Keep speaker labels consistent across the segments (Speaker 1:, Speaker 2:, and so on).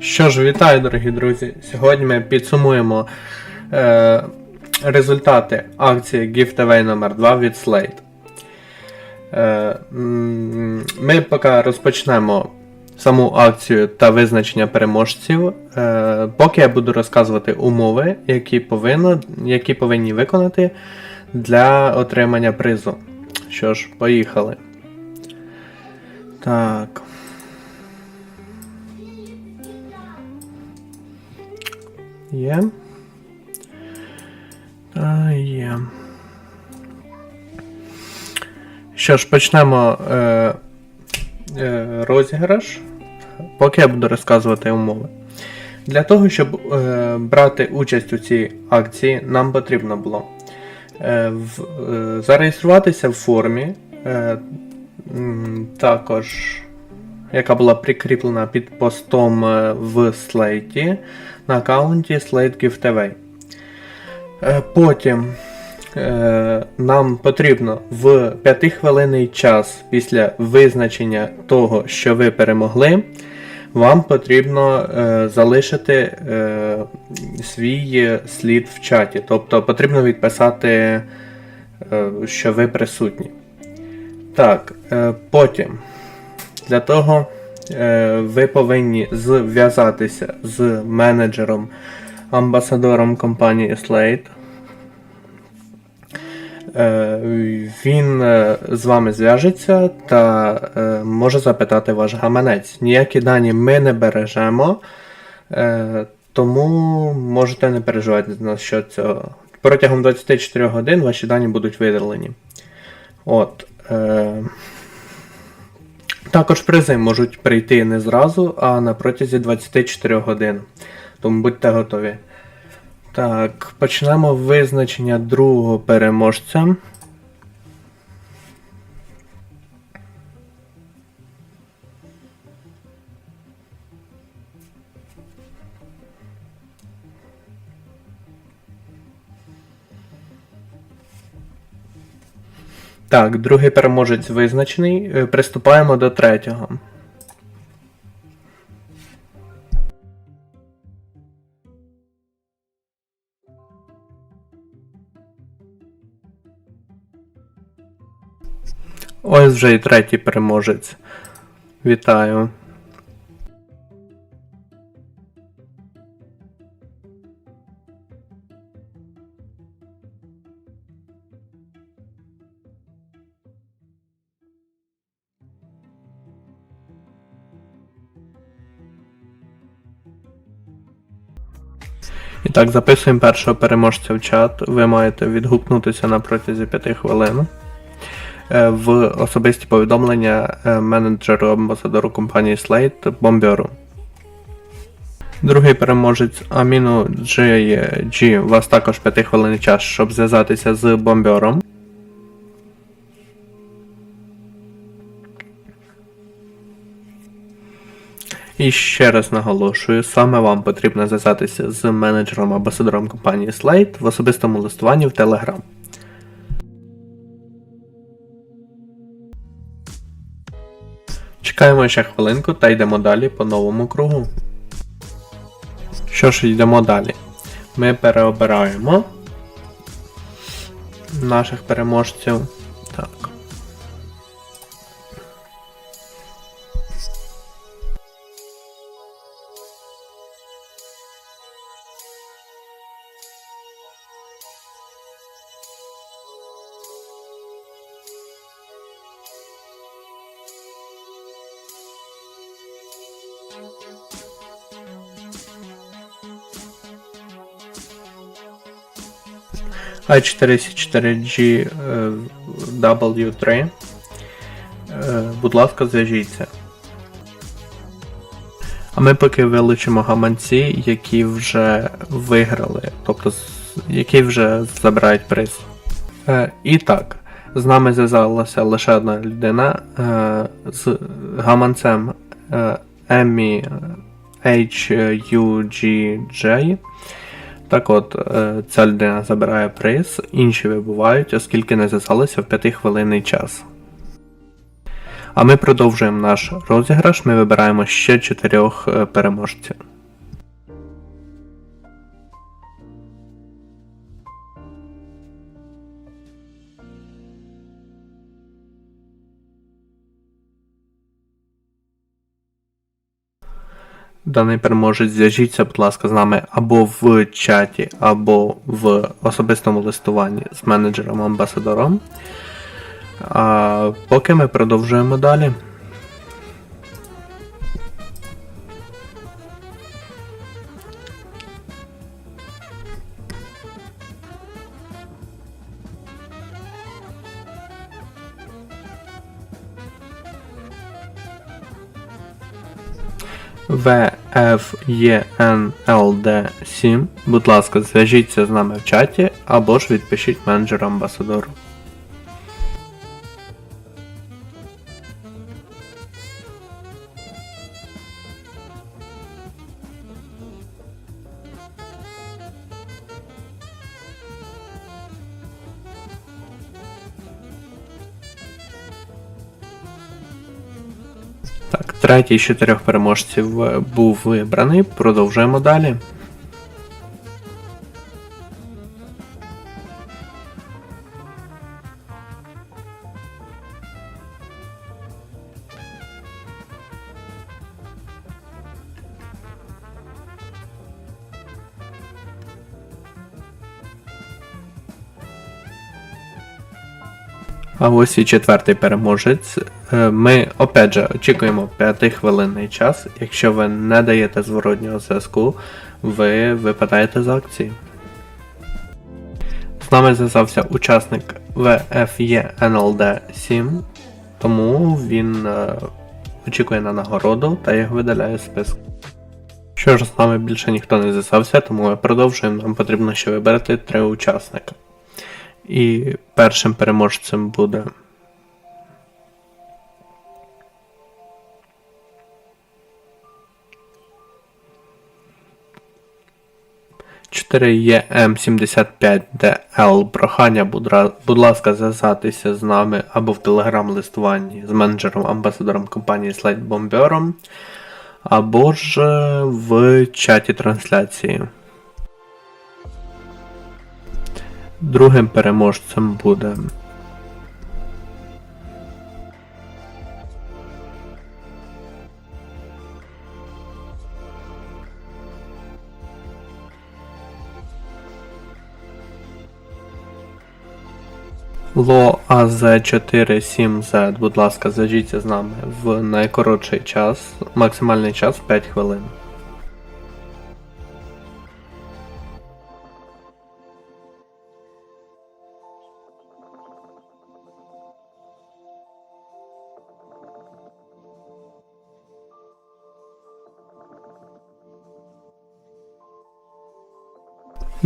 Speaker 1: Що ж, вітаю, дорогі друзі! Сьогодні ми підсумуємо е, результати акції Giftaway номер 2 від Slate. Е, ми поки розпочнемо саму акцію та визначення переможців. Е, поки я буду розказувати умови, які, повинно, які повинні виконати для отримання призу. Що ж, поїхали. Так. Є. Та є. Що ж, почнемо е, е, розіграш, поки я буду розказувати умови. Для того, щоб е, брати участь у цій акції, нам потрібно було е, в, е, зареєструватися в формі, е, також, яка була прикріплена під постом е, в слейті на аккаунті Slate Giftaway. Е, Потім е, нам потрібно в 5-хвилинний час після визначення того, що ви перемогли, вам потрібно залишити свій слід в чаті. Тобто потрібно відписати, що ви присутні. Так, потім для того е, ви повинні зв'язатися з менеджером, амбасадором компанії Slate. Е, Він е, з вами зв'яжеться та може запитати ваш гаманець. Ніякі дані ми не бережемо, тому можете не переживати на що цього. Протягом 24 годин ваші дані будуть видалені. От. Також призи можуть прийти не зразу, а на протязі 24 годин. Тому будьте готові. Так, почнемо визначення другого переможця. Так, другий переможець визначений. Е, Приступаємо до третього. Ось вже і третій переможець. Вітаю. І так, записуємо першого переможця в чат. Ви маєте відгукнутися на протязі 5 хвилин. Е, В особисті повідомлення е, менеджеру амбасадору компанії Slate Бомбьору. Другий переможець Аміну GG. У вас також 5 хвилин час, щоб зв'язатися з бомбером. І ще раз наголошую, саме вам потрібно зв'язатися з менеджером амбасадором компанії Slate в особистому листуванні в Telegram. Чекаємо ще хвилинку та йдемо далі по новому кругу. Що ж, йдемо далі. Ми переобираємо наших переможців. i4C4G е, W3. Е, Будь ласка, зв'яжіться. А ми поки вилучимо гаманці, які вже виграли, тобто які вже забирають приз. Е, і так, з нами зв'язалася лише одна людина е, з гаманцем е, Emmy HUGJ. Так от, е, ця людина забирає приз, інші вибувають, оскільки не зв'язалися в 5-хвилинний час. А ми продовжуємо наш розіграш. Ми вибираємо ще чотирьох е, переможців. Даний переможець, зв'яжіться, будь ласка, з нами або в чаті, або в особистому листуванні з менеджером-амбасадором. Поки ми продовжуємо далі. VFENLD7. Будь ласка, зв'яжіться з нами в чаті або ж відпишіть менеджеру амбасадору. Так, третій з чотирьох переможців е, був вибраний. Продовжуємо далі. А ось і четвертий переможець. Е, Ми опять же очікуємо 5-хвилинний час. Якщо ви не даєте зворотнього зв'язку, ви випадаєте з акції. З нами зв'язався учасник VFE NLD 7, тому він е, очікує на нагороду та їх видаляє з. Що ж, з нами більше ніхто не зв'язався, тому ми продовжуємо. Нам потрібно ще вибрати три учасника. І першим переможцем буде. є М75DL. Прохання, будь, ласка, зв'язатися з нами або в телеграм-листуванні з менеджером амбасадором компанії Slide Bomber, або ж в чаті трансляції. Другим переможцем буде. Ло АЗ47Z, будь ласка, зв'яжіться з нами в найкоротший час, максимальний час 5 хвилин.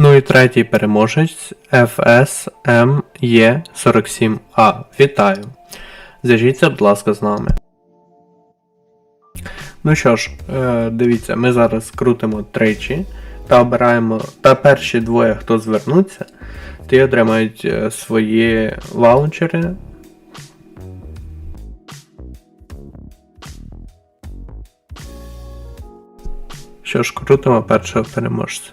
Speaker 1: Ну і третій переможець FSME47A. Вітаю! Зв'яжіться, будь ласка, з нами. Ну що ж, е, дивіться, ми зараз крутимо тричі та обираємо. Та перші двоє, хто звернуться, ті отримають е, свої ваучери. Що ж, крутимо першого переможця.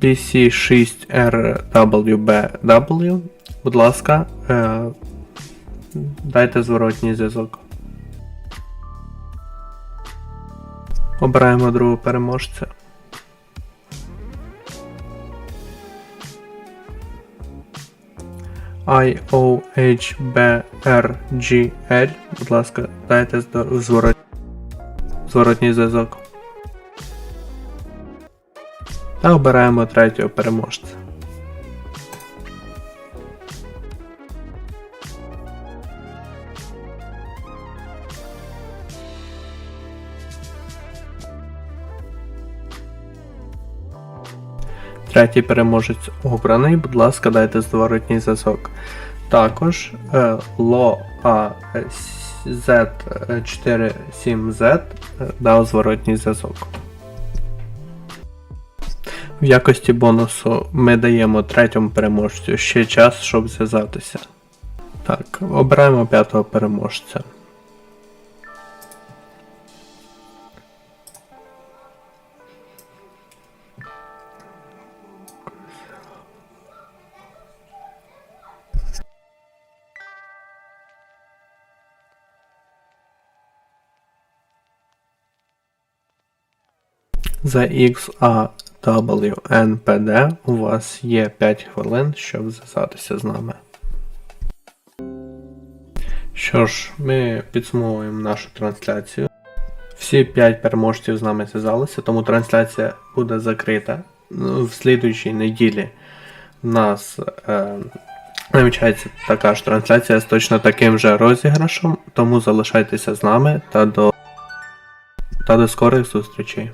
Speaker 1: BC6RWBW. Будь ласка, е, дайте зворотній зв'язок. Обираємо другого переможця. IOHBRGL. Будь ласка, дайте зворот... зворотній зв'язок. Та обираємо третього переможця. Третій переможець обраний, будь ласка, дайте зворотній зв'язок. Також е, ло з 47 z дав зворотній зв'язок. В якості бонусу ми даємо третьому переможцю ще час, щоб зв'язатися. Так, обираємо п'ятого переможця. За XAWNPD у вас є 5 хвилин, щоб зв'язатися з нами. Що ж, ми підсумовуємо нашу трансляцію. Всі 5 переможців з нами зв'язалися, тому трансляція буде закрита. Ну, В слідуючій неділі у нас е, намічається така ж трансляція з точно таким же розіграшем, тому залишайтеся з нами та до, та до скорих зустрічей.